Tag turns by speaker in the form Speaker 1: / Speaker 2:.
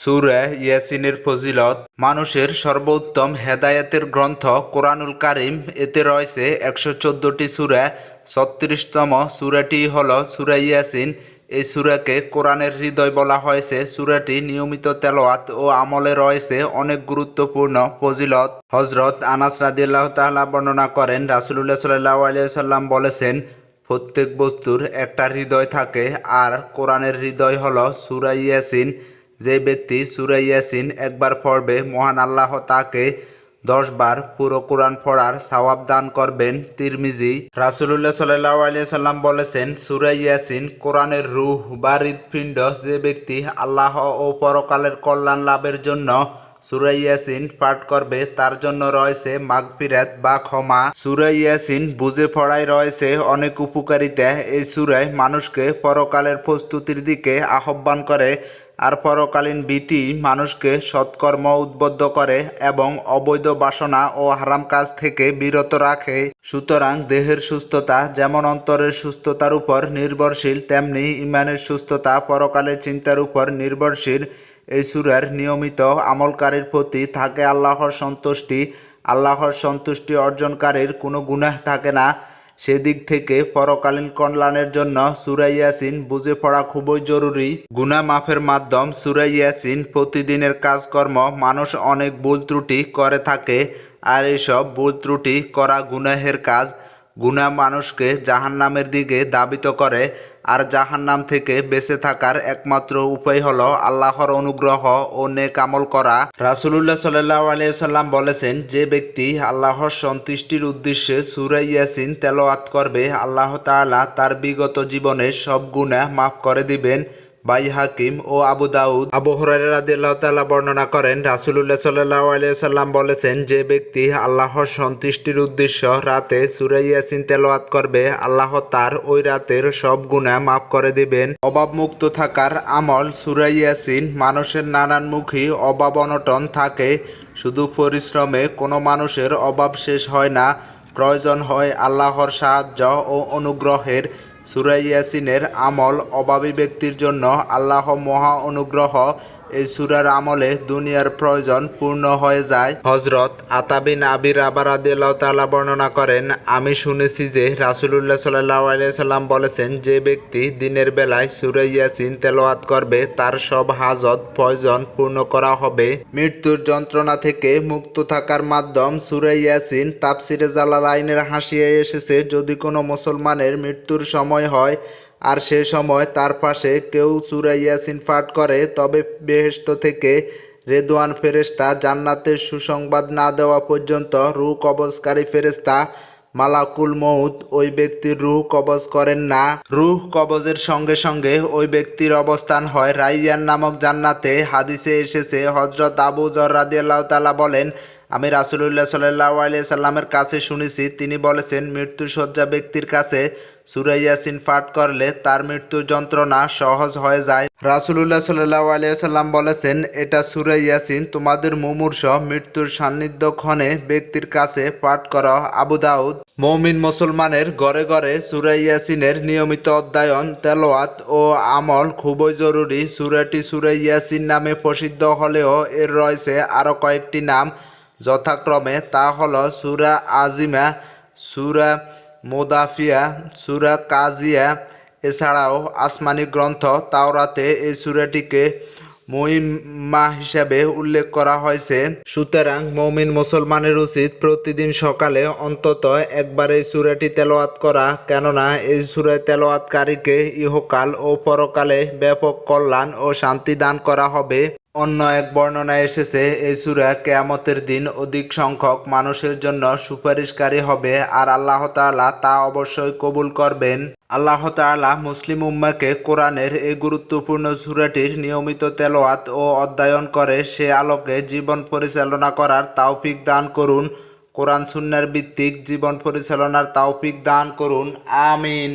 Speaker 1: সুরে ইয়াসিনের ফজিলত, মানুষের সর্বোত্তম হেদায়াতের গ্রন্থ কোরআনুল কারিম, এতে রয়েছে একশো চোদ্দটি সুরা, ছত্রিশতম সুরাটি হল সুরা ইয়াসিন। এই সুরাকে কোরআনের হৃদয় বলা হয়েছে। সুরাটি নিয়মিত তেলাওয়াত ও আমলে রয়েছে অনেক গুরুত্বপূর্ণ ফজিলত। হজরত আনাস রাদিয়াল্লাহ তাআলা বর্ণনা করেন, রাসূলুল্লাহ সাল্লাল্লাহু আলাইহি সাল্লাম বলেছেন, প্রত্যেক বস্তুর একটা হৃদয় থাকে, আর কোরআনের হৃদয় হল সূরা ইয়াসিন। যে ব্যক্তি সূরা ইয়াসিন একবার পড়বে, মহান আল্লাহ তাকে দশ বার পুরো কোরআন পড়ার সওয়াব দান করবেন। তিরমিজি, রাসূলুল্লাহ সাল্লাল্লাহু আলাইহি সাল্লাম বলেছেন, সূরা ইয়াসিন কোরআনের রুহ বা হৃদপিণ্ড যে ব্যক্তি আল্লাহ ও পরকালের কল্যাণ লাভের জন্য সূরা ইয়াসিন পাঠ করবে, তার জন্য রয়েছে মাগফিরাত বা ক্ষমা। সূরা ইয়াসিন বুঝে পড়ায় রয়েছে অনেক উপকারিতা। এই সূরায় মানুষকে পরকালের প্রস্তুতির দিকে আহ্বান করে। আর পরকালীন ভীতি মানুষকে সৎকর্ম উদ্বুদ্ধ করে এবং অবৈধ বাসনা ও হারাম কাজ থেকে বিরত রাখে। সুতরাং দেহের সুস্থতা যেমন অন্তরের সুস্থতার উপর নির্ভরশীল, তেমনি ইমানের সুস্থতা পরকালের চিন্তার উপর নির্ভরশীল। এই সুরার নিয়মিত আমলকারীর প্রতি থাকে আল্লাহর সন্তুষ্টি। আল্লাহর সন্তুষ্টি অর্জনকারীর কোনো গুনাহ থাকে না। সেদিক থেকে পরকালীন কল্যাণের জন্য সুরাই ইয়াসিন বুঝে পড়া খুবই জরুরি। গুনা মাফের মাধ্যম সুরাই ইয়াসিন প্রতিদিনের কাজকর্ম মানুষ অনেক ভুল ত্রুটি করে থাকে, আর এসব ভুল ত্রুটি করা গুনাহের কাজ গুনাহ মানুষকে জাহান্নামের দিকে দাবিত করে, আর জাহান্নাম থেকে বেঁচে থাকার একমাত্র উপায় হলো আল্লাহর অনুগ্রহ ও নেক আমল করা। রাসূলুল্লাহ সাল্লাল্লাহু আলাইহি সাল্লাম বলেছেন, যে ব্যক্তি আল্লাহর সন্তুষ্টির উদ্দেশ্যে সূরা ইয়াসিন তেলাওয়াত করবে, আল্লাহ তাআলা তার বিগত জীবনের সব গুনাহ মাফ করে দিবেন। বাই হাকিম ও আবু দাউদ। আবু হুরায়রা বর্ণনা করেন, রাসূলুল্লাহ সাল্লাল্লাহু আলাইহি সাল্লাম বলেছেন, যে ব্যক্তি আল্লাহর সন্তুষ্টির উদ্দেশ্য রাতে সূরা ইয়াসিন তেলাওয়াত করবে, আল্লাহ তার ওই রাতের সব গুনাহ মাফ করে দিবেন। অভাবমুক্ত থাকার আমল সূরা ইয়াসিন মানুষের নানানমুখী অভাব অনটন থাকে, শুধু পরিশ্রমে কোনো মানুষের অভাব শেষ হয় না, প্রয়োজন হয় আল্লাহর সাহায্য ও অনুগ্রহের সূরা ইয়াসিনের আমল অভাবী ব্যক্তির জন্য আল্লাহ মহা অনুগ্রহ এই সুরার আমলে দুনিয়ার প্রয়োজন পূর্ণ হয়ে যায়। হজরত আতাবিন আবির আবার রাদিয়াল্লাহু তাআলা বর্ণনা করেন, আমি শুনেছি যে রাসূলুল্লাহ সাল্লাম বলেছেন, যে ব্যক্তি দিনের বেলায় সূরা ইয়াসিন তেলাওয়াত করবে, তার সব হাজত প্রয়োজন পূর্ণ করা হবে। মৃত্যুর যন্ত্রণা থেকে মুক্ত থাকার মাধ্যম সূরা ইয়াসিন তাফসিরে জালালাইনের হাসিয়ে এসেছে। যদি কোনো মুসলমানের মৃত্যুর সময় হয় আর সে সময় তার পাশে কেউ সূরা ইয়াসিন পাঠ করে, তবে বেহেশত থেকে রেদওয়ান ফেরেশতা জান্নাতের সুসংবাদ না দেওয়া পর্যন্ত রূহ কবজকারী ফেরেশতা মালাকুল মউত ওই ব্যক্তির রুহ কবজ করেন না। রুহ কবজের সঙ্গে সঙ্গে ওই ব্যক্তির অবস্থান হয় রাইয়ান নামক জান্নাতে। হাদিসে এসেছে হজরত আবু জর রাদিয়াল্লাহু তাআলা বলেন, আমি রাসূলুল্লাহ সাল্লাল্লাহু আলাইহি সাল্লামের কাছে শুনেছি, তিনি বলেছেন, মৃত্যুসজ্জা ব্যক্তির কাছে সূরা ইয়াসিন পাঠ করলে তার মৃত্যুর যন্ত্রণা সহজ হয়ে যায়। রাসূলুল্লাহ সাল্লাল্লাহু আলাইহি সাল্লাম বলেছেন, এটা সুরাইয়াসিন তোমাদের মুমূর্ষ মৃত্যুর সান্নিধ্য ক্ষণে ব্যক্তির কাছে পাঠ করো। আবু দাউদ, মৌমিন মুসলমানের ঘরে ঘরে সুরাইয়াসিনের নিয়মিত অধ্যয়ন, তেলাওয়াত ও আমল খুবই জরুরি। সুরাটি সুরাইয়াসিন নামে প্রসিদ্ধ হলেও এর রয়েছে আরও কয়েকটি নাম। যথাক্রমে তা হল সুরা আজিমা, সূরা মোদাফিয়া, সুরা কাজিয়া, এছাড়াও আসমানি গ্রন্থ তাওরাতে এই সুরাটিকে মহিমা হিসাবে উল্লেখ করা হয়েছে। সুতরাং মৌমিন মুসলমানের উচিত প্রতিদিন সকালে অন্তত একবার এই সুরাটি তেলাওয়াত করা, কেননা এই সুরায় তেলাওয়াতকারীকে ইহকাল ও পরকালে ব্যাপক কল্যাণ ও শান্তি দান করা হবে। অন্য এক বর্ণনায় এসেছে, এই সূরা কেয়ামতের দিন অধিক সংখ্যক মানুষের জন্য সুপারিশকারী হবে আর আল্লাহ তাআলা তা অবশ্যই কবুল করবেন। আল্লাহ তাআলা মুসলিম উম্মাকে কোরআনের এই গুরুত্বপূর্ণ সূরাটির নিয়মিত তেলাওয়াত ও অধ্যয়ন করে সে আলোকে জীবন পরিচালনা করার তাওফিক দান করুন। কোরআন সুন্নার ভিত্তিক জীবন পরিচালনার তাওফিক দান করুন। আমিন।